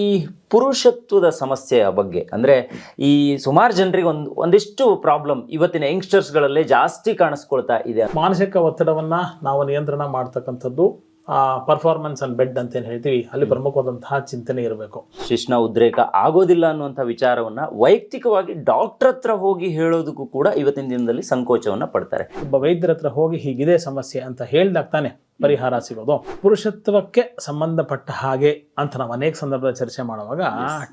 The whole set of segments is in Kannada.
ಈ ಪುರುಷತ್ವದ ಸಮಸ್ಯೆಯ ಬಗ್ಗೆ ಅಂದರೆ ಈ ಸುಮಾರು ಜನರಿಗೆ ಒಂದು ಒಂದಿಷ್ಟು ಪ್ರಾಬ್ಲಮ್ ಇವತ್ತಿನ ಯಂಗ್ಸ್ಟರ್ಸ್ಗಳಲ್ಲೇ ಜಾಸ್ತಿ ಕಾಣಿಸ್ಕೊಳ್ತಾ ಇದೆ. ಮಾನಸಿಕ ಒತ್ತಡವನ್ನು ನಾವು ನಿಯಂತ್ರಣ ಮಾಡ್ತಕ್ಕಂಥದ್ದು ಪರ್ಫಾರ್ಮೆನ್ಸ್ ಅನ್ ಬೆಡ್ ಅಂತ ಏನು ಹೇಳ್ತೀವಿ ಅಲ್ಲಿ ಪ್ರಮುಖವಾದಂತಹ ಚಿಂತನೆ ಇರಬೇಕು. ಶಿಶ್ನ ಉದ್ರೇಕ ಆಗೋದಿಲ್ಲ ಅನ್ನುವಂಥ ವಿಚಾರವನ್ನ ವೈಯಕ್ತಿಕವಾಗಿ ಡಾಕ್ಟರ್ ಹತ್ರ ಹೋಗಿ ಹೇಳೋದಕ್ಕೂ ಕೂಡ ಇವತ್ತಿನ ದಿನದಲ್ಲಿ ಸಂಕೋಚವನ್ನು ಪಡ್ತಾರೆ. ಒಬ್ಬ ವೈದ್ಯರ ಹತ್ರ ಹೋಗಿ ಹೀಗಿದೆ ಸಮಸ್ಯೆ ಅಂತ ಹೇಳ್ದಾಗ ತಾನೆ ಪರಿಹಾರ ಸಿಗೋದು. ಪುರುಷತ್ವಕ್ಕೆ ಸಂಬಂಧಪಟ್ಟ ಹಾಗೆ ಅಂತ ನಾವು ಅನೇಕ ಸಂದರ್ಭದಲ್ಲಿ ಚರ್ಚೆ ಮಾಡುವಾಗ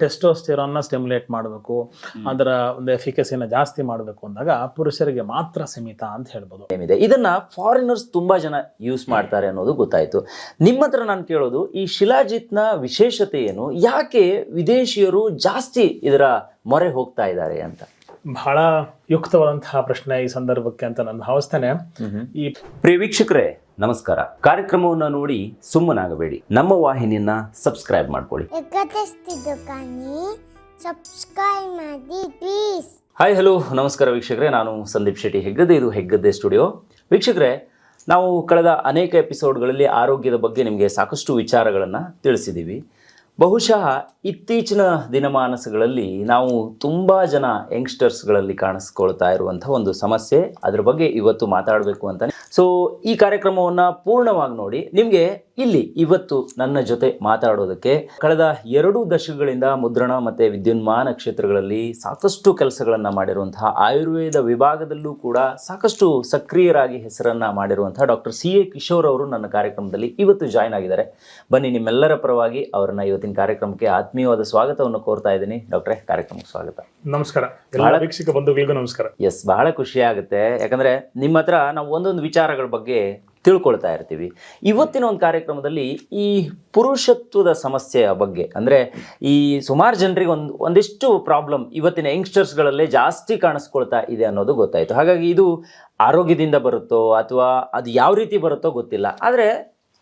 ಟೆಸ್ಟೋಸ್ಟಿರೋನ್ನ ಸ್ಟಿಮ್ಯುಲೇಟ್ ಮಾಡಬೇಕು ಅದರ ಒಂದು ಎಫಿಕಸಿನ ಜಾಸ್ತಿ ಮಾಡಬೇಕು ಅಂದಾಗ ಪುರುಷರಿಗೆ ಮಾತ್ರ ಸೀಮಿತ ಅಂತ ಹೇಳ್ಬೋದು. ಏನಿದೆ? ಇದನ್ನ ಫಾರಿನರ್ಸ್ ತುಂಬಾ ಜನ ಯೂಸ್ ಮಾಡ್ತಾರೆ ಅನ್ನೋದು ಗೊತ್ತಾಯ್ತು. ನಿಮ್ಮ ಹತ್ರ ನಾನು ಕೇಳೋದು ಈ ಶಿಲಾಜಿತ್ನ ವಿಶೇಷತೆ ಏನು? ಯಾಕೆ ವಿದೇಶಿಯರು ಜಾಸ್ತಿ ಇದರ ಮೊರೆ ಹೋಗ್ತಾ ಇದ್ದಾರೆ ಅಂತ? ಬಹಳ ಯುಕ್ತವಾದಂತಹ ಪ್ರಶ್ನೆ ಈ ಸಂದರ್ಭಕ್ಕೆ ಅಂತ ನಾನು ಭಾವಿಸ್ತೇನೆ. ಈ ಪ್ರಿಯ ವೀಕ್ಷಕರೇ ನಮಸ್ಕಾರ. ಕಾರ್ಯಕ್ರಮವನ್ನು ನೋಡಿ ಸುಮ್ಮನಾಗಬೇಡಿ. ನಮ್ಮ ವಾಹಿನಿಯನ್ನ ಸಬ್ಸ್ಕ್ರೈಬ್ ಮಾಡ್ಕೊಳ್ಳಿ. ಸಬ್ಸ್ಕ್ರೈಬ್ ಮಾಡಿ ಪ್ಲೀಸ್ ಹಾಯ್ ಹಲೋ. ನಮಸ್ಕಾರ ವೀಕ್ಷಕರೇ. ನಾನು ಸಂದೀಪ್ ಶೆಟ್ಟಿ ಹೆಗ್ಗದ್ದೆ. ಇದು ಹೆಗ್ಗದ್ದೆ ಸ್ಟುಡಿಯೋ. ವೀಕ್ಷಕರೇ ನಾವು ಕಳೆದ ಅನೇಕ ಎಪಿಸೋಡ್ಗಳಲ್ಲಿ ಆರೋಗ್ಯದ ಬಗ್ಗೆ ನಿಮಗೆ ಸಾಕಷ್ಟು ವಿಚಾರಗಳನ್ನು ತಿಳಿಸಿದ್ದೀವಿ ಬಹುಶಃ ಇತ್ತೀಚಿನ ದಿನಮಾನಸಗಳಲ್ಲಿ ನಾವು ತುಂಬ ಜನ ಯಂಗ್ಸ್ಟರ್ಸ್ಗಳಲ್ಲಿ ಕಾಣಿಸ್ಕೊಳ್ತಾ ಇರುವಂಥ ಒಂದು ಸಮಸ್ಯೆ. ಅದ್ರ ಬಗ್ಗೆ ಇವತ್ತು ಮಾತಾಡಬೇಕು ಅಂತಾನೆ ಸೊ ಈ ಕಾರ್ಯಕ್ರಮವನ್ನು ಪೂರ್ಣವಾಗಿ ನೋಡಿ. ನಿಮಗೆ ಇಲ್ಲಿ ಇವತ್ತು ನನ್ನ ಜೊತೆ ಮಾತಾಡೋದಕ್ಕೆ ಕಳೆದ ಎರಡು ದಶಕಗಳಿಂದ ಮುದ್ರಣ ಮತ್ತು ವಿದ್ಯುನ್ಮಾನ ಕ್ಷೇತ್ರಗಳಲ್ಲಿ ಸಾಕಷ್ಟು ಕೆಲಸಗಳನ್ನು ಮಾಡಿರುವಂತಹ ಆಯುರ್ವೇದ ವಿಭಾಗದಲ್ಲೂ ಕೂಡ ಸಾಕಷ್ಟು ಸಕ್ರಿಯರಾಗಿ ಹೆಸರನ್ನು ಮಾಡಿರುವಂತಹ ಡಾಕ್ಟರ್ ಸಿ ಎ ಕಿಶೋರ್ ಅವರು ನನ್ನ ಕಾರ್ಯಕ್ರಮದಲ್ಲಿ ಇವತ್ತು ಜಾಯ್ನ್ ಆಗಿದ್ದಾರೆ. ಬನ್ನಿ ನಿಮ್ಮೆಲ್ಲರ ಪರವಾಗಿ ಅವರನ್ನ ಇವತ್ತಿನ ಕಾರ್ಯಕ್ರಮಕ್ಕೆ ಆತ್ಮೀಯವಾದ ಸ್ವಾಗತವನ್ನು ಕೋರ್ತಾ ಇದ್ದೀನಿ. ಡಾಕ್ಟ್ರೇ ಕಾರ್ಯಕ್ರಮಕ್ಕೆ ಸ್ವಾಗತ. ನಮಸ್ಕಾರ. ವೀಕ್ಷಕ ಬಂಧುಗಳಿಗೂ ನಮಸ್ಕಾರ. ಎಸ್ ಬಹಳ ಖುಷಿ ಆಗುತ್ತೆ. ಯಾಕಂದ್ರೆ ನಿಮ್ಮ ಹತ್ರ ನಾವು ಒಂದೊಂದು ವಿಚಾರಗಳ ಬಗ್ಗೆ ತಿಳ್ಕೊಳ್ತಾ ಇರ್ತೀವಿ. ಇವತ್ತಿನ ಒಂದು ಕಾರ್ಯಕ್ರಮದಲ್ಲಿ ಈ ಪುರುಷತ್ವದ ಸಮಸ್ಯೆಯ ಬಗ್ಗೆ, ಅಂದರೆ ಈ ಸುಮಾರು ಜನರಿಗೆ ಒಂದು, ಒಂದಿಷ್ಟು ಪ್ರಾಬ್ಲಮ್ ಇವತ್ತಿನ ಯಂಗ್ಸ್ಟರ್ಸ್ಗಳಲ್ಲೇ ಜಾಸ್ತಿ ಕಾಣಿಸ್ಕೊಳ್ತಾ ಇದೆ ಅನ್ನೋದು ಗೊತ್ತಾಯಿತು. ಹಾಗಾಗಿ ಇದು ಆರೋಗ್ಯದಿಂದ ಬರುತ್ತೋ ಅಥವಾ ಅದು ಯಾವ ರೀತಿ ಬರುತ್ತೋ ಗೊತ್ತಿಲ್ಲ. ಆದರೆ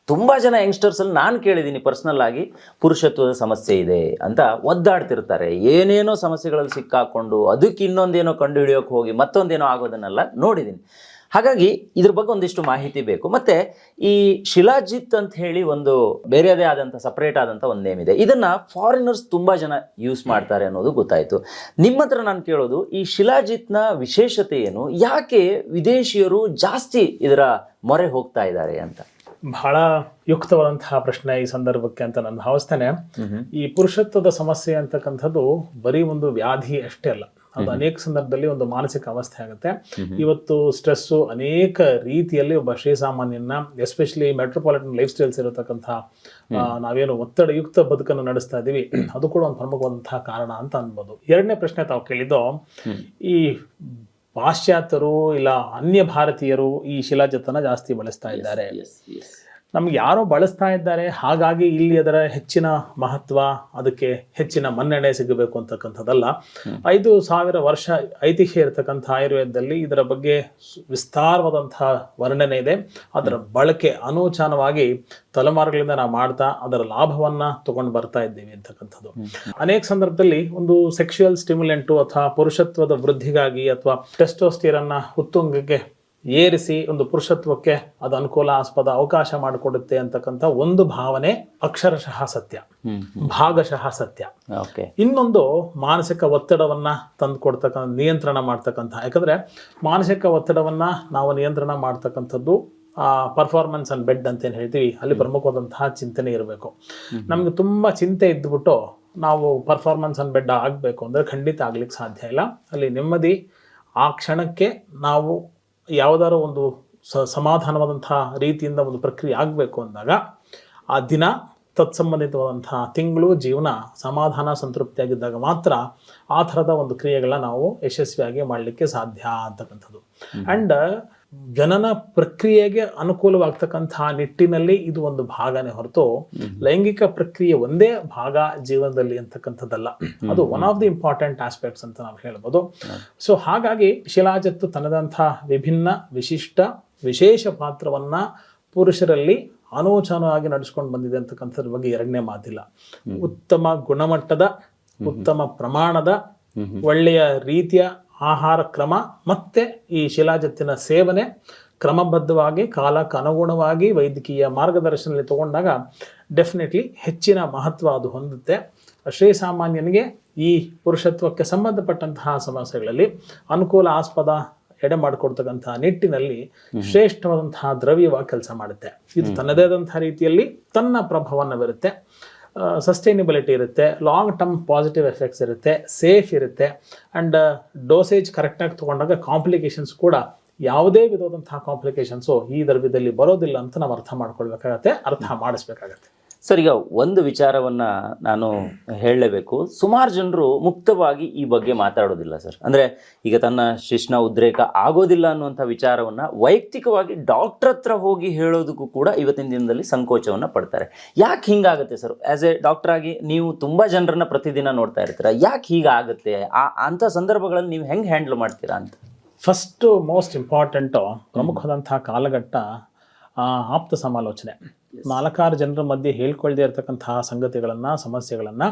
ತುಂಬ ಜನ ಯಂಗ್ಸ್ಟರ್ಸಲ್ಲಿ ನಾನು ಕೇಳಿದ್ದೀನಿ ಪರ್ಸ್ನಲ್ ಆಗಿ ಪುರುಷತ್ವದ ಸಮಸ್ಯೆ ಇದೆ ಅಂತ ಒದ್ದಾಡ್ತಿರ್ತಾರೆ. ಏನೇನೋ ಸಮಸ್ಯೆಗಳಲ್ಲಿ ಸಿಕ್ಕಾಕೊಂಡು ಅದಕ್ಕೆ ಇನ್ನೊಂದೇನೋ ಕಂಡುಹಿಡಿಯೋಕೆ ಹೋಗಿ ಮತ್ತೊಂದೇನೋ ಆಗೋದನ್ನೆಲ್ಲ ನೋಡಿದ್ದೀನಿ. ಹಾಗಾಗಿ ಇದ್ರ ಬಗ್ಗೆ ಒಂದಿಷ್ಟು ಮಾಹಿತಿ ಬೇಕು. ಮತ್ತೆ ಈ ಶಿಲಾಜಿತ್ ಅಂತ ಹೇಳಿ ಒಂದು ಬೇರೆಯದೇ ಆದಂಥ ಸಪ್ರೇಟ್ ಆದಂಥ ಒಂದು ನೇಮ್ ಇದೆ. ಇದನ್ನ ಫಾರಿನರ್ಸ್ ತುಂಬಾ ಜನ ಯೂಸ್ ಮಾಡ್ತಾರೆ ಅನ್ನೋದು ಗೊತ್ತಾಯ್ತು. ನಿಮ್ಮ ಹತ್ರ ನಾನು ಕೇಳೋದು ಈ ಶಿಲಾಜಿತ್ನ ವಿಶೇಷತೆ ಏನು? ಯಾಕೆ ವಿದೇಶಿಯರು ಜಾಸ್ತಿ ಇದರ ಮೊರೆ ಹೋಗ್ತಾ ಇದ್ದಾರೆ ಅಂತ? ಬಹಳ ಯುಕ್ತವಾದಂತಹ ಪ್ರಶ್ನೆ ಈ ಸಂದರ್ಭಕ್ಕೆ ಅಂತ ನಾನು ಭಾವಿಸ್ತೇನೆ. ಈ ಪುರುಷತ್ವದ ಸಮಸ್ಯೆ ಅಂತಕ್ಕಂಥದ್ದು ಬರೀ ಒಂದು ವ್ಯಾಧಿ ಅಷ್ಟೇ ಅಲ್ಲ. ಅದು ಅನೇಕ ಸಂದರ್ಭದಲ್ಲಿ ಒಂದು ಮಾನಸಿಕ ಅವಸ್ಥೆ ಆಗುತ್ತೆ. ಇವತ್ತು ಸ್ಟ್ರೆಸ್ಸು ಅನೇಕ ರೀತಿಯಲ್ಲಿ ಒಬ್ಬ ಶ್ರೀಸಾಮಾನ್ಯನ ಎಸ್ಪೆಷಲಿ ಮೆಟ್ರೋಪಾಲಿಟನ್ ಲೈಫ್ ಸ್ಟೈಲ್ಸ್ ಇರತಕ್ಕಂಥ ಆ, ನಾವೇನು ಒತ್ತಡಯುಕ್ತ ಬದುಕನ್ನು ನಡೆಸ್ತಾ ಇದ್ದೀವಿ ಅದು ಕೂಡ ಒಂದು ಪ್ರಮುಖವಾದಂತಹ ಕಾರಣ ಅಂತ ಅನ್ಬೋದು. ಎರಡನೇ ಪ್ರಶ್ನೆ ತಾವು ಕೇಳಿದ್ದು ಈ ಪಾಶ್ಚಾತ್ಯರು ಇಲ್ಲ ಅನ್ಯ ಭಾರತೀಯರು ಈ ಶಿಲಾಜತನ ಜಾಸ್ತಿ ಬಳಸ್ತಾ ಇದ್ದಾರೆ. ನಮ್ಗೆ ಯಾರೋ ಬಳಸ್ತಾ ಇದ್ದಾರೆ ಹಾಗಾಗಿ ಇಲ್ಲಿ ಅದರ ಹೆಚ್ಚಿನ ಮಹತ್ವ ಅದಕ್ಕೆ ಹೆಚ್ಚಿನ ಮನ್ನಣೆ ಸಿಗಬೇಕು ಅಂತಕ್ಕಂಥದ್ದಲ್ಲ. ಐದು ಸಾವಿರ ವರ್ಷ ಐತಿಹ್ಯ ಇರತಕ್ಕಂಥ ಆಯುರ್ವೇದದಲ್ಲಿ ಇದರ ಬಗ್ಗೆ ವಿಸ್ತಾರವಾದಂತಹ ವರ್ಣನೆ ಇದೆ. ಅದರ ಬಳಕೆ ಅನೂಚಾನವಾಗಿ ತಲೆಮಾರುಗಳಿಂದ ನಾವು ಮಾಡ್ತಾ ಅದರ ಲಾಭವನ್ನ ತಗೊಂಡು ಬರ್ತಾ ಇದ್ದೀವಿ ಅಂತಕ್ಕಂಥದ್ದು. ಅನೇಕ ಸಂದರ್ಭದಲ್ಲಿ ಒಂದು ಸೆಕ್ಷುಯಲ್ ಸ್ಟಿಮ್ಯುಲೆಂಟು ಅಥವಾ ಪುರುಷತ್ವದ ವೃದ್ಧಿಗಾಗಿ ಅಥವಾ ಟೆಸ್ಟೋಸ್ಟಿರನ್ನ ಉತ್ತುಂಗಕ್ಕೆ ಏರಿಸಿ ಒಂದು ಪುರುಷತ್ವಕ್ಕೆ ಅದು ಅನುಕೂಲಾಸ್ಪದ ಅವಕಾಶ ಮಾಡಿಕೊಡುತ್ತೆ ಅಂತಕ್ಕಂಥ ಒಂದು ಭಾವನೆ ಅಕ್ಷರಶಃ ಸತ್ಯ. ಭಾಗಶಃ ಸತ್ಯ. ಇನ್ನೊಂದು ಮಾನಸಿಕ ಒತ್ತಡವನ್ನ ತಂದು ಕೊಡ್ತಕ್ಕಂಥ ನಿಯಂತ್ರಣ ಮಾಡ್ತಕ್ಕಂಥ. ಯಾಕಂದ್ರೆ ಮಾನಸಿಕ ಒತ್ತಡವನ್ನ ನಾವು ನಿಯಂತ್ರಣ ಮಾಡ್ತಕ್ಕಂಥದ್ದು ಆ ಪರ್ಫಾರ್ಮೆನ್ಸ್ ಅನ್ ಬೆಡ್ ಅಂತ ಏನು ಹೇಳ್ತೀವಿ. ಅಲ್ಲಿ ಪ್ರಮುಖವಾದಂತಹ ಚಿಂತನೆ ಇರಬೇಕು. ನಮ್ಗೆ ತುಂಬಾ ಚಿಂತೆ ಇದ್ಬಿಟ್ಟು ನಾವು ಪರ್ಫಾರ್ಮೆನ್ಸ್ ಅನ್ ಬೆಡ್ ಆಗಬೇಕು ಅಂದ್ರೆ ಖಂಡಿತ ಆಗ್ಲಿಕ್ಕೆ ಸಾಧ್ಯ ಇಲ್ಲ. ಅಲ್ಲಿ ನೆಮ್ಮದಿ ಆ ಕ್ಷಣಕ್ಕೆ ನಾವು ಯಾವುದಾದ್ರು ಒಂದು ಸ ಸಮಾಧಾನವಾದಂತಹ ರೀತಿಯಿಂದ ಒಂದು ಪ್ರಕ್ರಿಯೆ ಆಗಬೇಕು ಅಂದಾಗ ಆ ದಿನ ತತ್ಸಂಬಂಧಿತವಾದಂತಹ ತಿಂಗಳು ಜೀವನ ಸಮಾಧಾನ ಸಂತೃಪ್ತಿಯಾಗಿದ್ದಾಗ ಮಾತ್ರ ಆ ಥರದ ಒಂದು ಕ್ರಿಯೆಗಳನ್ನ ನಾವು ಯಶಸ್ವಿಯಾಗಿ ಮಾಡಲಿಕ್ಕೆ ಸಾಧ್ಯ ಅಂತಕ್ಕಂಥದ್ದು. ಅಂಡ್ ಜನನ ಪ್ರಕ್ರಿಯೆಗೆ ಅನುಕೂಲವಾಗ್ತಕ್ಕಂತಹ ನಿಟ್ಟಿನಲ್ಲಿ ಇದು ಒಂದು ಭಾಗನೇ ಹೊರತು ಲೈಂಗಿಕ ಪ್ರಕ್ರಿಯೆ ಒಂದೇ ಭಾಗ ಜೀವನದಲ್ಲಿ ಅಂತಕ್ಕಂಥದ್ದಲ್ಲ. ಅದು one of the important aspects ಅಂತ ನಾವು ಹೇಳ್ಬೋದು. ಸೊ ಹಾಗಾಗಿ ಶಿಲಾಜತ್ತು ತನ್ನದಂತಹ ವಿಭಿನ್ನ ವಿಶಿಷ್ಟ ವಿಶೇಷ ಪಾತ್ರವನ್ನ ಪುರುಷರಲ್ಲಿ ಅನೋಚನವಾಗಿ ನಡೆಸ್ಕೊಂಡು ಬಂದಿದೆ ಅಂತಕ್ಕಂಥದ್ರ ಬಗ್ಗೆ ಎರಡನೇ ಮಾತಿಲ್ಲ. ಉತ್ತಮ ಗುಣಮಟ್ಟದ ಉತ್ತಮ ಪ್ರಮಾಣದ ಒಳ್ಳೆಯ ರೀತಿಯ ಆಹಾರ ಕ್ರಮ ಮತ್ತೆ ಈ ಶಿಲಾಜತ್ತಿನ ಸೇವನೆ ಕ್ರಮಬದ್ಧವಾಗಿ ಕಾಲಕ್ಕೆ ಅನುಗುಣವಾಗಿ ವೈದ್ಯಕೀಯ ಮಾರ್ಗದರ್ಶನದಲ್ಲಿ ತಗೊಂಡಾಗ ಡೆಫಿನೆಟ್ಲಿ ಹೆಚ್ಚಿನ ಮಹತ್ವ ಅದು ಹೊಂದುತ್ತೆ. ಶ್ರೀಸಾಮಾನ್ಯನಿಗೆ ಈ ಪುರುಷತ್ವಕ್ಕೆ ಸಂಬಂಧಪಟ್ಟಂತಹ ಸಮಸ್ಯೆಗಳಲ್ಲಿ ಅನುಕೂಲ ಆಸ್ಪದ ಎಡೆ ಮಾಡಿಕೊಡ್ತಕ್ಕಂತಹ ನಿಟ್ಟಿನಲ್ಲಿ ಶ್ರೇಷ್ಠವಾದಂತಹ ದ್ರವ್ಯವಾಗಿ ಕೆಲಸ ಮಾಡುತ್ತೆ. ಇದು ತನ್ನದೇ ಆದಂತಹ ರೀತಿಯಲ್ಲಿ ತನ್ನ ಪ್ರಭಾವವನ್ನು ಬೀರುತ್ತೆ. ಸಸ್ಟೈನಬಿಲಿಟಿ ಇರುತ್ತೆ ಲಾಂಗ್ ಟರ್ಮ್ ಪಾಸಿಟಿವ್ ಎಫೆಕ್ಟ್ಸ್ ಇರುತ್ತೆ ಸೇಫ್ ಇರುತ್ತೆ ಆ್ಯಂಡ್ ಡೋಸೇಜ್ ಕರೆಕ್ಟಾಗಿ ತೊಗೊಂಡಾಗ ಕಾಂಪ್ಲಿಕೇಶನ್ಸ್ ಕೂಡ ಯಾವುದೇ ವಿಧವಾದಂತಹ ಕಾಂಪ್ಲಿಕೇಶನ್ಸು ಈ ದ್ರವ್ಯದಲ್ಲಿ ಬರೋದಿಲ್ಲ ಅಂತ ನಾವು ಅರ್ಥ ಮಾಡ್ಕೊಳ್ಬೇಕಾಗತ್ತೆ ಅರ್ಥ ಮಾಡಿಸ್ಬೇಕಾಗತ್ತೆ. ಸರ್, ಈಗ ಒಂದು ವಿಚಾರವನ್ನು ನಾನು ಹೇಳಲೇಬೇಕು. ಸುಮಾರು ಜನರು ಮುಕ್ತವಾಗಿ ಈ ಬಗ್ಗೆ ಮಾತಾಡೋದಿಲ್ಲ ಸರ್. ಅಂದ್ರೆ ಈಗ ತನ್ನ ಶಿಶ್ನ ಉದ್ರೇಕ ಆಗೋದಿಲ್ಲ ಅನ್ನುವಂಥ ವಿಚಾರವನ್ನ ವೈಯಕ್ತಿಕವಾಗಿ ಡಾಕ್ಟರ್ ಹತ್ರ ಹೋಗಿ ಹೇಳೋದಕ್ಕೂ ಕೂಡ ಇವತ್ತಿನ ದಿನದಲ್ಲಿ ಸಂಕೋಚವನ್ನ ಪಡ್ತಾರೆ. ಯಾಕೆ ಹಿಂಗಾಗುತ್ತೆ ಸರ್? ಆ್ಯಸ್ ಎ ಡಾಕ್ಟರ್ ಆಗಿ ನೀವು ತುಂಬಾ ಜನರನ್ನ ಪ್ರತಿದಿನ ನೋಡ್ತಾ ಇರ್ತೀರ? ಯಾಕೆ ಹೀಗಾಗುತ್ತೆ? ಆ, ಅಂಥ ಸಂದರ್ಭಗಳಲ್ಲಿ ನೀವು ಹೆಂಗೆ ಹ್ಯಾಂಡಲ್ ಮಾಡ್ತೀರಾ ಅಂತ? ಫಸ್ಟು ಮೋಸ್ಟ್ ಇಂಪಾರ್ಟೆಂಟು ಪ್ರಮುಖವಾದಂತಹ ಕಾಲಘಟ್ಟ ಆಪ್ತ ಸಮಾಲೋಚನೆ. ನಾಲ್ಕಾರು ಜನರ ಮಧ್ಯೆ ಹೇಳ್ಕೊಳ್ದೇ ಇರತಕ್ಕಂತಹ ಸಂಗತಿಗಳನ್ನು ಸಮಸ್ಯೆಗಳನ್ನು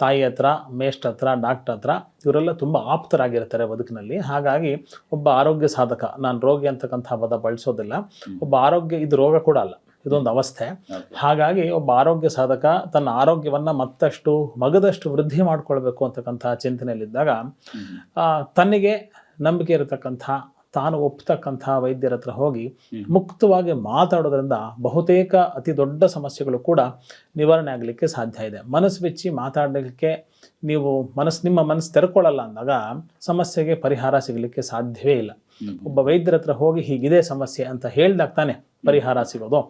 ತಾಯಿ ಹತ್ರ ಮೇಷ್ಟ್ರ ಹತ್ರ ಡಾಕ್ಟರ್ ಹತ್ರ ಇವರೆಲ್ಲ ತುಂಬ ಆಪ್ತರಾಗಿರ್ತಾರೆ ಬದುಕಿನಲ್ಲಿ. ಹಾಗಾಗಿ ಒಬ್ಬ ಆರೋಗ್ಯ ಸಾಧಕ ನಾನು ರೋಗಿ ಅಂತಕ್ಕಂಥ ಪದ ಬಳಸೋದಿಲ್ಲ. ಒಬ್ಬ ಆರೋಗ್ಯ ಇದು ರೋಗ ಕೂಡ ಅಲ್ಲ ಇದೊಂದು ಅವಸ್ಥೆ. ಹಾಗಾಗಿ ಒಬ್ಬ ಆರೋಗ್ಯ ಸಾಧಕ ತನ್ನ ಆರೋಗ್ಯವನ್ನು ಮತ್ತಷ್ಟು ಮಗದಷ್ಟು ವೃದ್ಧಿ ಮಾಡಿಕೊಳ್ಬೇಕು ಅಂತಕ್ಕಂಥ ಚಿಂತನೆಯಲ್ಲಿದ್ದಾಗ ಆ, ತನ್ನಿಗೆ ನಂಬಿಕೆ ಇರತಕ್ಕಂಥ ತಾನು ಒಪ್ತಕ್ಕಂತಹ ವೈದ್ಯರ ಹತ್ರ ಹೋಗಿ ಮುಕ್ತವಾಗಿ ಮಾತಾಡೋದ್ರಿಂದ ಬಹುತೇಕ ಅತಿ ದೊಡ್ಡ ಸಮಸ್ಯೆಗಳು ಕೂಡ ನಿವಾರಣೆ ಆಗಲಿಕ್ಕೆ ಸಾಧ್ಯ ಇದೆ. ಮನಸ್ಸು ಬಿಚ್ಚಿ ಮಾತಾಡಲಿಕ್ಕೆ ನೀವು ಮನಸ್ಸು ನಿಮ್ಮ ಮನಸ್ಸು ತೆರ್ಕೊಳ್ಳಲ್ಲ ಅಂದಾಗ ಸಮಸ್ಯೆಗೆ ಪರಿಹಾರ ಸಿಗಲಿಕ್ಕೆ ಸಾಧ್ಯವೇ ಇಲ್ಲ. ಒಬ್ಬ ವೈದ್ಯರ ಹತ್ರ ಹೋಗಿ ಹೀಗಿದೆ ಸಮಸ್ಯೆ ಅಂತ ಹೇಳ್ದಾಗ ತಾನೆ ಪರಿಹಾರ ಸಿಗೋದು.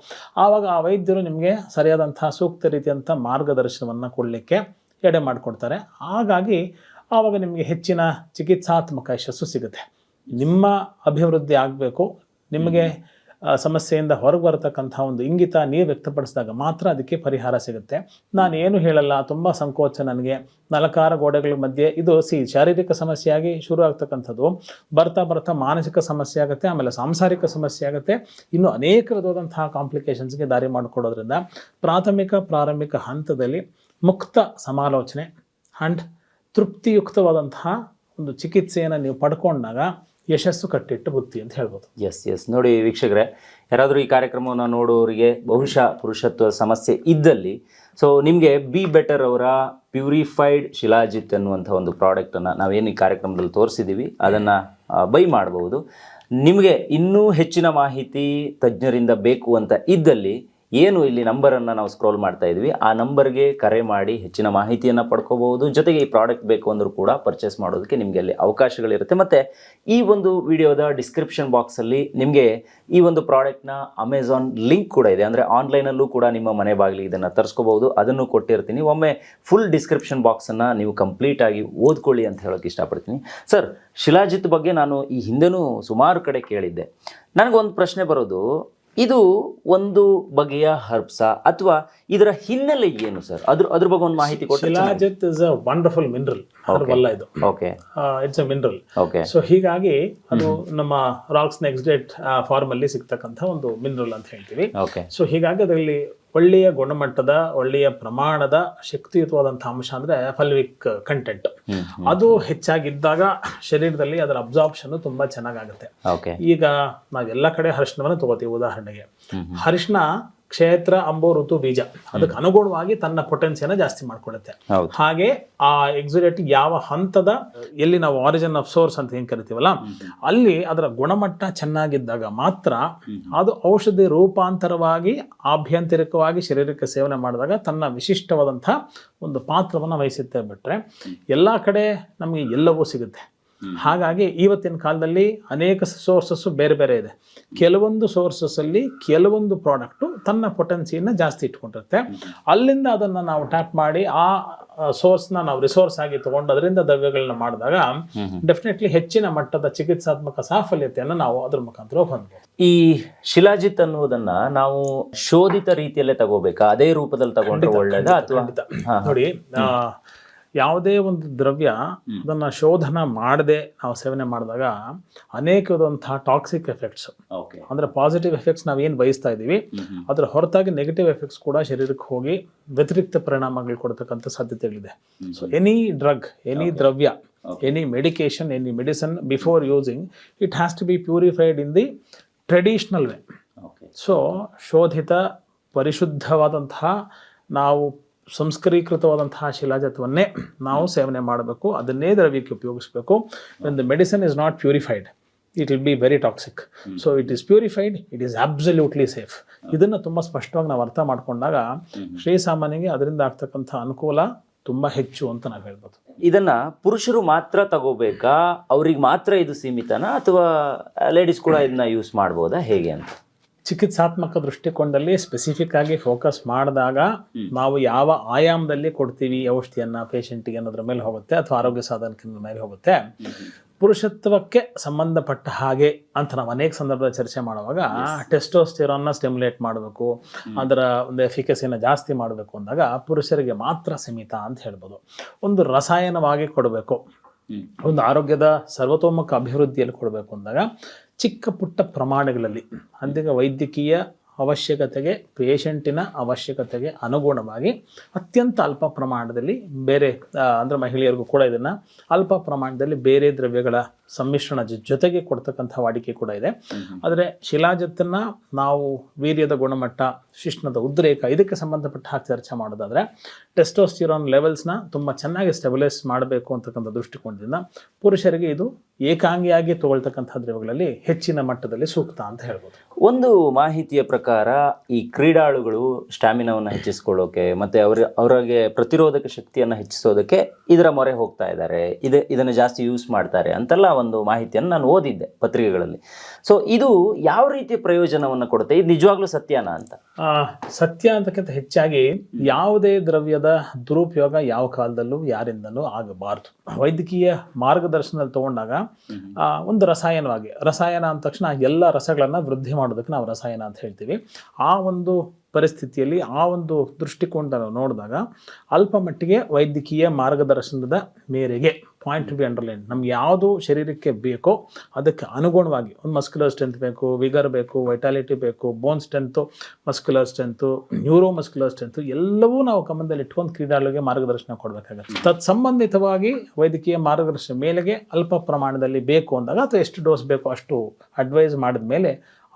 ಆವಾಗ ಆ ವೈದ್ಯರು ನಿಮಗೆ ಸರಿಯಾದಂತಹ ಸೂಕ್ತ ರೀತಿಯಂಥ ಮಾರ್ಗದರ್ಶನವನ್ನು ಕೊಡಲಿಕ್ಕೆ ಎಡೆ ಮಾಡಿಕೊಡ್ತಾರೆ. ಹಾಗಾಗಿ ಆವಾಗ ನಿಮಗೆ ಹೆಚ್ಚಿನ ಚಿಕಿತ್ಸಾತ್ಮಕ ಯಶಸ್ಸು ಸಿಗುತ್ತೆ. ನಿಮ್ಮ ಅಭಿವೃದ್ಧಿ ಆಗಬೇಕು, ನಿಮಗೆ ಸಮಸ್ಯೆಯಿಂದ ಹೊರಗೆ ಬರತಕ್ಕಂಥ ಒಂದು ಇಂಗಿತ ನೀವು ವ್ಯಕ್ತಪಡಿಸಿದಾಗ ಮಾತ್ರ ಅದಕ್ಕೆ ಪರಿಹಾರ ಸಿಗುತ್ತೆ. ನಾನು ಏನು ಹೇಳಲ್ಲ, ತುಂಬ ಸಂಕೋಚ ನನಗೆ. ನಲಕಾರ ಗೋಡೆಗಳ ಮಧ್ಯೆ ಇದು ಸಿ, ಶಾರೀರಿಕ ಸಮಸ್ಯೆಯಾಗಿ ಶುರು ಆಗ್ತಕ್ಕಂಥದ್ದು. ಬರ್ತಾ ಬರ್ತಾ ಮಾನಸಿಕ ಸಮಸ್ಯೆ ಆಗುತ್ತೆ, ಆಮೇಲೆ ಸಾಂಸಾರಿಕ ಸಮಸ್ಯೆ ಆಗುತ್ತೆ. ಇನ್ನು ಅನೇಕ ವಿಧವಾದಂತಹ ಕಾಂಪ್ಲಿಕೇಶನ್ಸ್ಗೆ ದಾರಿ ಮಾಡಿಕೊಡೋದ್ರಿಂದ ಪ್ರಾಥಮಿಕ, ಪ್ರಾರಂಭಿಕ ಹಂತದಲ್ಲಿ ಮುಕ್ತ ಸಮಾಲೋಚನೆ ಆ್ಯಂಡ್ ತೃಪ್ತಿಯುಕ್ತವಾದಂತಹ ಒಂದು ಚಿಕಿತ್ಸೆಯನ್ನು ನೀವು ಪಡ್ಕೊಂಡಾಗ ಯಶಸ್ಸು ಕಟ್ಟಿಟ್ಟು ಬುತ್ತಿ ಅಂತ ಹೇಳ್ಬೋದು. ಎಸ್ ಎಸ್ ನೋಡಿ ವೀಕ್ಷಕರೇ, ಯಾರಾದರೂ ಈ ಕಾರ್ಯಕ್ರಮವನ್ನು ನೋಡುವವರಿಗೆ ಬಹುಶಃ ಪುರುಷತ್ವ ಸಮಸ್ಯೆ ಇದ್ದಲ್ಲಿ ಸೊ ನಿಮಗೆ ಬಿ ಬೆಟರ್ ಅವರ ಪ್ಯೂರಿಫೈಡ್ ಶಿಲಾಜಿತ್ ಅನ್ನುವಂಥ ಒಂದು ಪ್ರಾಡಕ್ಟನ್ನು ನಾವೇನು ಈ ಕಾರ್ಯಕ್ರಮದಲ್ಲಿ ತೋರಿಸಿದ್ದೀವಿ ಅದನ್ನು ಬೈ ಮಾಡಬಹುದು ನಿಮಗೆ ಇನ್ನೂ ಹೆಚ್ಚಿನ ಮಾಹಿತಿ ತಜ್ಞರಿಂದ ಬೇಕು ಅಂತ ಇದ್ದಲ್ಲಿ ಏನು ಇಲ್ಲಿ ನಂಬರನ್ನು ನಾವು ಸ್ಕ್ರೋಲ್ ಮಾಡ್ತಾ ಇದ್ವಿ, ಆ ನಂಬರ್ಗೆ ಕರೆ ಮಾಡಿ ಹೆಚ್ಚಿನ ಮಾಹಿತಿಯನ್ನು ಪಡ್ಕೋಬಹುದು. ಜೊತೆಗೆ ಈ ಪ್ರಾಡಕ್ಟ್ ಬೇಕು ಅಂದರೂ ಕೂಡ ಪರ್ಚೇಸ್ ಮಾಡೋದಕ್ಕೆ ನಿಮಗೆ ಅಲ್ಲಿ ಅವಕಾಶಗಳಿರುತ್ತೆ. ಮತ್ತು ಈ ಒಂದು ವಿಡಿಯೋದ ಡಿಸ್ಕ್ರಿಪ್ಷನ್ ಬಾಕ್ಸಲ್ಲಿ ನಿಮಗೆ ಈ ಒಂದು ಪ್ರಾಡಕ್ಟ್ನ ಅಮೆಝಾನ್ ಲಿಂಕ್ ಕೂಡ ಇದೆ. ಅಂದರೆ ಆನ್ಲೈನಲ್ಲೂ ಕೂಡ ನಿಮ್ಮ ಮನೆ ಬಾಗಿಲಿಗೆ ಇದನ್ನು ತರಿಸ್ಕೋಬಹುದು. ಅದನ್ನು ಕೊಟ್ಟಿರ್ತೀನಿ. ಒಮ್ಮೆ ಫುಲ್ ಡಿಸ್ಕ್ರಿಪ್ಷನ್ ಬಾಕ್ಸನ್ನು ನೀವು ಕಂಪ್ಲೀಟಾಗಿ ಓದ್ಕೊಳ್ಳಿ ಅಂತ ಹೇಳೋಕೆ ಇಷ್ಟಪಡ್ತೀನಿ. ಸರ್ ಶಿಲಾಜಿತ್ ಬಗ್ಗೆ ನಾನು ಈ ಹಿಂದೆನೂ ಸುಮಾರು ಕಡೆ ಕೇಳಿದ್ದೆ. ನನಗೊಂದು ಪ್ರಶ್ನೆ ಬರೋದು ಇದು ಒಂದು ಬಗೆಯ ಹರ್ಬ್ಸ ಅಥವಾ ಇದರ ಹಿನ್ನೆಲೆ ಏನು ಸರ್? ಅದ್ರ ಅದ್ರ ಬಗ್ಗೆ ಒಂದು ಮಾಹಿತಿ shilajit is a wonderful mineral ಹರ್ಬಲ್ಲ ಇದು. Okay it's a mineral okay so ಹೀಗಾಗಿ ಅದು ನಮ್ಮ ರಾಕ್ಸ್ ನೆಕ್ಸ್ಟ್ ಡೇಟ್ ಫಾರ್ಮ್ ಅಲ್ಲಿ ಸಿಗ್ತಕ್ಕಂಥ ಒಂದು ಮಿನರಲ್ ಅಂತ ಹೇಳ್ತೀವಿ. ಓಕೆ ಸೊ ಹೀಗಾಗಿ ಅದರಲ್ಲಿ ಒಳ್ಳೆಯ ಗುಣಮಟ್ಟದ ಒಳ್ಳೆಯ ಪ್ರಮಾಣದ ಶಕ್ತಿಯುತವಾದಂಥ ಅಂಶ ಅಂದ್ರೆ ಫಲ್ವಿಕ್ ಕಂಟೆಂಟ್ ಅದು ಹೆಚ್ಚಾಗಿದ್ದಾಗ ಶರೀರದಲ್ಲಿ ಅದರ ಅಬ್ಸಾರ್ಪ್ಷನ್ ತುಂಬಾ ಚೆನ್ನಾಗಾಗುತ್ತೆ. ಈಗ ನಾವೆಲ್ಲ ಕಡೆ ಅರಿಶಿಣವನ್ನು ತಗೋತೀವಿ ಉದಾಹರಣೆಗೆ. ಅರಿಶಿಣ ಕ್ಷೇತ್ರ ಅಂಬೋ ಋತು ಬೀಜ. ಅದಕ್ಕೆ ಅನುಗುಣವಾಗಿ ತನ್ನ ಪೊಟೆನ್ಸಿಯನ್ನ ಜಾಸ್ತಿ ಮಾಡ್ಕೊಳ್ಳುತ್ತೆ ಹಾಗೆ ಆ ಎಕ್ಸುರೇಟ್ ಯಾವ ಹಂತದ ಎಲ್ಲಿ ನಾವು ಆರಿಜಿನ್ ಆಫ್ ಸೋರ್ಸ್ ಅಂತ ಏನ್ ಕರಿತೀವಲ್ಲ ಅಲ್ಲಿ ಅದರ ಗುಣಮಟ್ಟ ಚೆನ್ನಾಗಿದ್ದಾಗ ಮಾತ್ರ ಅದು ಔಷಧಿ ರೂಪಾಂತರವಾಗಿ ಆಭ್ಯಂತರಿಕವಾಗಿ ಶರೀರಕ್ಕೆ ಸೇವನೆ ಮಾಡಿದಾಗ ತನ್ನ ವಿಶಿಷ್ಟವಾದಂತಹ ಒಂದು ಪಾತ್ರವನ್ನು ವಹಿಸುತ್ತೆ ಬಿಟ್ರೆ ಎಲ್ಲಾ ಕಡೆ ನಮಗೆ ಎಲ್ಲವೂ ಸಿಗುತ್ತೆ. ಹಾಗಾಗಿ ಇವತ್ತಿನ ಕಾಲದಲ್ಲಿ ಅನೇಕ ಸೋರ್ಸಸ್ ಬೇರೆ ಬೇರೆ ಇದೆ. ಕೆಲವೊಂದು ಸೋರ್ಸಸ್ಸಲ್ಲಿ ಅಲ್ಲಿ ಕೆಲವೊಂದು ಪ್ರಾಡಕ್ಟು ತನ್ನ ಪೊಟೆನ್ಸಿಯನ್ನು ಜಾಸ್ತಿ ಇಟ್ಕೊಂಡಿರುತ್ತೆ. ಅಲ್ಲಿಂದ ಅದನ್ನು ನಾವು ಟ್ಯಾಪ್ ಮಾಡಿ ಆ ಸೋರ್ಸ್ನ ನಾವು ರಿಸೋರ್ಸ್ ಆಗಿ ತಗೊಂಡು ಅದರಿಂದ ದ್ರವ್ಯಗಳನ್ನ ಮಾಡಿದಾಗ ಡೆಫಿನೆಟ್ಲಿ ಹೆಚ್ಚಿನ ಮಟ್ಟದ ಚಿಕಿತ್ಸಾತ್ಮಕ ಸಾಫಲ್ಯತೆಯನ್ನು ನಾವು ಅದ್ರ ಮುಖಾಂತರ ಹೊಂದಬಹುದು ಈ ಶಿಲಾಜಿತ್ ಅನ್ನುವುದನ್ನ ನಾವು ಶೋಧಿತ ರೀತಿಯಲ್ಲೇ ತಗೋಬೇಕಾ? ಅದೇ ರೂಪದಲ್ಲಿ ತಗೊಂಡ್ರೆ ಒಳ್ಳೇದ ಅಥವಾ ನೋಡಿ ಯಾವುದೇ ಒಂದು ದ್ರವ್ಯ ಅದನ್ನ ಶೋಧನ ಮಾಡದೆ ನಾವು ಸೇವನೆ ಮಾಡಿದಾಗ ಅನೇಕ ಟಾಕ್ಸಿಕ್ ಎಫೆಕ್ಟ್ಸ್ ಅಂದ್ರೆ ಪಾಸಿಟಿವ್ ಎಫೆಕ್ಟ್ಸ್ ನಾವು ಏನು ಬಯಸ್ತಾ ಇದ್ದೀವಿ? ಅದರ ಹೊರತಾಗಿ ನೆಗೆಟಿವ್ ಎಫೆಕ್ಟ್ಸ್ ಕೂಡ ಶರೀರಕ್ಕೆ ಹೋಗಿ ವ್ಯತಿರಿಕ್ತ ಪರಿಣಾಮಗಳು ಕೊಡ್ತಕ್ಕಂಥ ಸಾಧ್ಯತೆಗಳಿದೆ. ಸೊ ಎನಿ ಡ್ರಗ್ ಎನಿ ದ್ರವ್ಯ any medication any medicine before using it has to be purified in the traditional way so ಶೋಧಿತ ಪರಿಶುದ್ಧವಾದಂತಹ ನಾವು ಸಂಸ್ಕರೀಕೃತವಾದಂತಹ ಶಿಲಾಜತ್ವನ್ನೇ ನಾವು ಸೇವನೆ ಮಾಡಬೇಕು. ಅದನ್ನೇ ದ್ರವ್ಯಕ್ಕೆ ಉಪಯೋಗಿಸಬೇಕು. The medicine is not purified it will be very toxic so it is purified it is absolutely safe ಇದನ್ನು ತುಂಬ ಸ್ಪಷ್ಟವಾಗಿ ನಾವು ಅರ್ಥ ಮಾಡ್ಕೊಂಡಾಗ ಶ್ರೀಸಾಮಾನ್ಯಗೆ ಅದರಿಂದ ಆಗ್ತಕ್ಕಂಥ ಅನುಕೂಲ ತುಂಬ ಹೆಚ್ಚು ಅಂತ ನಾವು ಹೇಳ್ಬೋದು. ಇದನ್ನ ಪುರುಷರು ಮಾತ್ರ ತಗೋಬೇಕಾ? ಅವ್ರಿಗೆ ಮಾತ್ರ ಇದು ಸೀಮಿತನಾ? ಅಥವಾ ಲೇಡೀಸ್ ಕೂಡ ಇದನ್ನ ಯೂಸ್ ಮಾಡ್ಬೋದಾ? ಹೇಗೆ ಅಂತ? ಚಿಕಿತ್ಸಾತ್ಮಕ ದೃಷ್ಟಿಕೋನದಲ್ಲಿ ಸ್ಪೆಸಿಫಿಕ್ ಆಗಿ ಫೋಕಸ್ ಮಾಡಿದಾಗ ನಾವು ಯಾವ ಆಯಾಮದಲ್ಲಿ ಕೊಡ್ತೀವಿ ಔಷಧಿಯನ್ನ ಪೇಷಂಟಿಗೆ ಅನ್ನೋದ್ರ ಮೇಲೆ ಹೋಗುತ್ತೆ ಅಥವಾ ಆರೋಗ್ಯ ಸಾಧನಕ್ಕೆ ಮೇಲೆ ಹೋಗುತ್ತೆ. ಪುರುಷತ್ವಕ್ಕೆ ಸಂಬಂಧಪಟ್ಟ ಹಾಗೆ ಅಂತ ನಾವು ಅನೇಕ ಸಂದರ್ಭದಲ್ಲಿ ಚರ್ಚೆ ಮಾಡುವಾಗ ಟೆಸ್ಟೋಸ್ಟಿರೋನ್ನ ಸ್ಟಿಮ್ಯುಲೇಟ್ ಮಾಡಬೇಕು ಅದರ ಒಂದು ಎಫಿಕಸಿನ ಜಾಸ್ತಿ ಮಾಡಬೇಕು ಅಂದಾಗ ಪುರುಷರಿಗೆ ಮಾತ್ರ ಸೀಮಿತ ಅಂತ ಹೇಳ್ಬೋದು. ಒಂದು ರಸಾಯನವಾಗಿ ಕೊಡಬೇಕು. ಒಂದು ಆರೋಗ್ಯದ ಸರ್ವತೋಮುಖ ಅಭಿವೃದ್ಧಿಯಲ್ಲಿ ಕೊಡಬೇಕು ಅಂದಾಗ ಚಿಕ್ಕ ಪುಟ್ಟ ಪ್ರಮಾಣಗಳಲ್ಲಿ ಅಂದಾಗ ವೈದ್ಯಕೀಯ ಅವಶ್ಯಕತೆಗೆ ಪೇಷಂಟಿನ ಅವಶ್ಯಕತೆಗೆ ಅನುಗುಣವಾಗಿ ಅತ್ಯಂತ ಅಲ್ಪ ಪ್ರಮಾಣದಲ್ಲಿ ಬೇರೆ ಅಂದರೆ ಮಹಿಳೆಯರಿಗೂ ಕೂಡ ಇದನ್ನು ಅಲ್ಪ ಪ್ರಮಾಣದಲ್ಲಿ ಬೇರೆ ದ್ರವ್ಯಗಳ ಸಮ್ಮಿಶ್ರಣ ಜೊತೆಗೆ ಕೊಡ್ತಕ್ಕಂಥ ವಾಡಿಕೆ ಕೂಡ ಇದೆ. ಆದರೆ ಶಿಲಾಜತ್ತನ್ನು ನಾವು ವೀರ್ಯದ ಗುಣಮಟ್ಟ ಶಿಷ್ಣದ ಉದ್ರೇಕ ಇದಕ್ಕೆ ಸಂಬಂಧಪಟ್ಟ ಹಾಕಿ ಚರ್ಚೆ ಮಾಡೋದಾದರೆ ಟೆಸ್ಟೋಸ್ಟಿರೋನ್ ಲೆವೆಲ್ಸ್ನ ತುಂಬ ಚೆನ್ನಾಗಿ ಸ್ಟೆಬಿಲೈಸ್ ಮಾಡಬೇಕು ಅಂತಕ್ಕಂಥ ದೃಷ್ಟಿಕೋನದಿಂದ ಪುರುಷರಿಗೆ ಇದು ಏಕಾಂಗಿಯಾಗಿ ತಗೊಳ್ತಕ್ಕಂಥ ದ್ರವ್ಯಗಳಲ್ಲಿ ಹೆಚ್ಚಿನ ಮಟ್ಟದಲ್ಲಿ ಸೂಕ್ತ ಅಂತ ಹೇಳ್ಬೋದು. ಒಂದು ಮಾಹಿತಿಯ ಪ್ರಕಾರ ಈ ಕ್ರೀಡಾಳುಗಳು ಸ್ಟ್ಯಾಮಿನಾವನ್ನು ಹೆಚ್ಚಿಸ್ಕೊಳ್ಳೋಕೆ ಮತ್ತೆ ಅವ್ರ ಅವರಿಗೆ ಪ್ರತಿರೋಧಕ ಶಕ್ತಿಯನ್ನು ಹೆಚ್ಚಿಸೋದಕ್ಕೆ ಇದರ ಮೊರೆ ಹೋಗ್ತಾ ಇದ್ದಾರೆ. ಇದು ಇದನ್ನು ಜಾಸ್ತಿ ಯೂಸ್ ಮಾಡ್ತಾರೆ ಅಂತೆಲ್ಲ ಒಂದು ಮಾಹಿತಿಯನ್ನು ನಾನು ಓದಿದ್ದೆ ಪತ್ರಿಕೆಗಳಲ್ಲಿ. ಸೊ ಇದು ಯಾವ ರೀತಿ ಪ್ರಯೋಜನವನ್ನು ಕೊಡುತ್ತೆ? ಇದು ನಿಜವಾಗ್ಲೂ ಸತ್ಯನಾ ಅಂತ? ಆ, ಸತ್ಯ ಅಂತಕ್ಕಿಂತ ಹೆಚ್ಚಾಗಿ ಯಾವುದೇ ದ್ರವ್ಯದ ದುರುಪಯೋಗ ಯಾವ ಕಾಲದಲ್ಲೂ ಯಾರಿಂದಲೂ ಆಗಬಾರ್ದು. ವೈದ್ಯಕೀಯ ಮಾರ್ಗದರ್ಶನದಲ್ಲಿ ತಗೊಂಡಾಗ ಒಂದು ರಸಾಯನವಾಗಿ ರಸಾಯನ ಅಂದ ತಕ್ಷಣ ಎಲ್ಲ ರಸಗಳನ್ನು ವೃದ್ಧಿ ಮಾಡೋದಕ್ಕೆ ನಾವು ರಸಾಯನ ಅಂತ ಹೇಳ್ತೀವಿ. ಆ ಒಂದು ಪರಿಸ್ಥಿತಿಯಲ್ಲಿ, ಆ ಒಂದು ದೃಷ್ಟಿಕೋನದ ನೋಡಿದಾಗ ಅಲ್ಪ ಮಟ್ಟಿಗೆ ವೈದ್ಯಕೀಯ ಮಾರ್ಗದರ್ಶನದ ಮೇರೆಗೆ ಪಾಯಿಂಟ್ ಬಿ ಅಂಡರ್ಲೈನ್ ನಮ್ಗೆ ಯಾವುದು ಶರೀರಕ್ಕೆ ಬೇಕೋ ಅದಕ್ಕೆ ಅನುಗುಣವಾಗಿ ಒಂದು ಮಸ್ಕ್ಯುಲರ್ ಸ್ಟ್ರೆಂತ್ ಬೇಕು ವಿಗರ್ ಬೇಕು ವೈಟಾಲಿಟಿ ಬೇಕು bone strength muscular strength neuro muscular strength ಎಲ್ಲವೂ ನಾವು ಗಮನದಲ್ಲಿ ಇಟ್ಕೊಂಡು ಕ್ರೀಡಾಳುಗೆ ಮಾರ್ಗದರ್ಶನ ಕೊಡಬೇಕಾಗುತ್ತೆ. ತತ್ ಸಂಬಂಧಿತವಾಗಿ ವೈದ್ಯಕೀಯ ಮಾರ್ಗದರ್ಶನ ಮೇಲೆಗೆ ಅಲ್ಪ ಪ್ರಮಾಣದಲ್ಲಿ ಬೇಕು ಅಂದಾಗ ಅಥವಾ ಎಷ್ಟು ಡೋಸ್ ಬೇಕೋ ಅಷ್ಟು ಅಡ್ವೈಸ್ ಮಾಡಿದ ಮೇಲೆ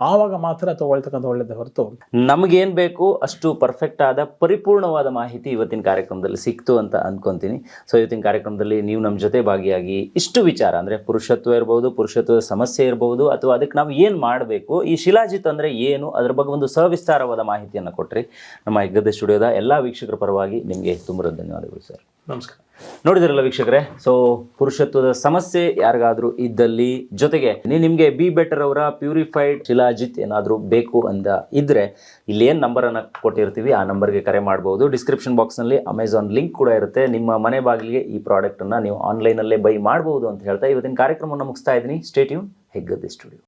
ಆವಾಗ ಮಾತ್ರ ತಗೊಳ್ತಕ್ಕಂಥ ಒಳ್ಳೆಯದೇ ಹೊರತು ನಮಗೇನು ಬೇಕು? ಅಷ್ಟು ಪರ್ಫೆಕ್ಟ್ ಆದ, ಪರಿಪೂರ್ಣವಾದ ಮಾಹಿತಿ ಇವತ್ತಿನ ಕಾರ್ಯಕ್ರಮದಲ್ಲಿ ಸಿಕ್ತು ಅಂತ ಅನ್ಕೊಂತೀನಿ. ಸೊ ಇವತ್ತಿನ ಕಾರ್ಯಕ್ರಮದಲ್ಲಿ ನೀವು ನಮ್ಮ ಜೊತೆ ಭಾಗಿಯಾಗಿ ಇಷ್ಟು ವಿಚಾರ ಅಂದರೆ ಪುರುಷತ್ವ ಇರ್ಬೋದು, ಪುರುಷತ್ವದ ಸಮಸ್ಯೆ ಇರ್ಬೋದು, ಅಥವಾ ಅದಕ್ಕೆ ನಾವು ಏನು ಮಾಡಬೇಕು, ಈ ಶಿಲಾಜಿತ್ ಅಂದರೆ ಏನು, ಅದ್ರ ಬಗ್ಗೆ ಒಂದು ಸವಿಸ್ತಾರವಾದ ಮಾಹಿತಿಯನ್ನು ಕೊಟ್ಟರೆ ನಮ್ಮ ಹೆಗ್ಗದ ಸ್ಟುಡಿಯೋದ ಎಲ್ಲ ವೀಕ್ಷಕರ ಪರವಾಗಿ ನಿಮಗೆ ತುಂಬ ಧನ್ಯವಾದಗಳು, ಸರ್. ನಮಸ್ಕಾರ. ನೋಡಿದಿರಲ್ಲ ವೀಕ್ಷಕರೇ ಸೊ ಪುರುಷತ್ವದ ಸಮಸ್ಯೆ ಯಾರಿಗಾದ್ರೂ ಇದ್ದಲ್ಲಿ ಜೊತೆಗೆ ನೀ ನಿಮಗೆ ಬಿ ಬೆಟರ್ ಅವರ ಪ್ಯೂರಿಫೈಡ್ ಶಿಲಾಜಿತ್ ಏನಾದರೂ ಬೇಕು ಅಂತ ಇದ್ದರೆ ಇಲ್ಲಿ ಏನು ನಂಬರನ್ನು ಕೊಟ್ಟಿರ್ತೀವಿ, ಆ ನಂಬರ್ಗೆ ಕರೆ ಮಾಡ್ಬೋದು. ಡಿಸ್ಕ್ರಿಪ್ಷನ್ ಬಾಕ್ಸ್ನಲ್ಲಿ ಅಮೆಝಾನ್ ಲಿಂಕ್ ಕೂಡ ಇರುತ್ತೆ. ನಿಮ್ಮ ಮನೆ ಬಾಗಿಲಿಗೆ ಈ ಪ್ರಾಡಕ್ಟನ್ನು ನೀವು ಆನ್ಲೈನಲ್ಲೇ ಬೈ ಮಾಡ್ಬೋದು ಅಂತ ಹೇಳ್ತಾ ಇವತ್ತಿನ ಕಾರ್ಯಕ್ರಮವನ್ನು ಮುಗಿಸ್ತಾ ಇದ್ದೀನಿ. Stay tuned Heggadde studio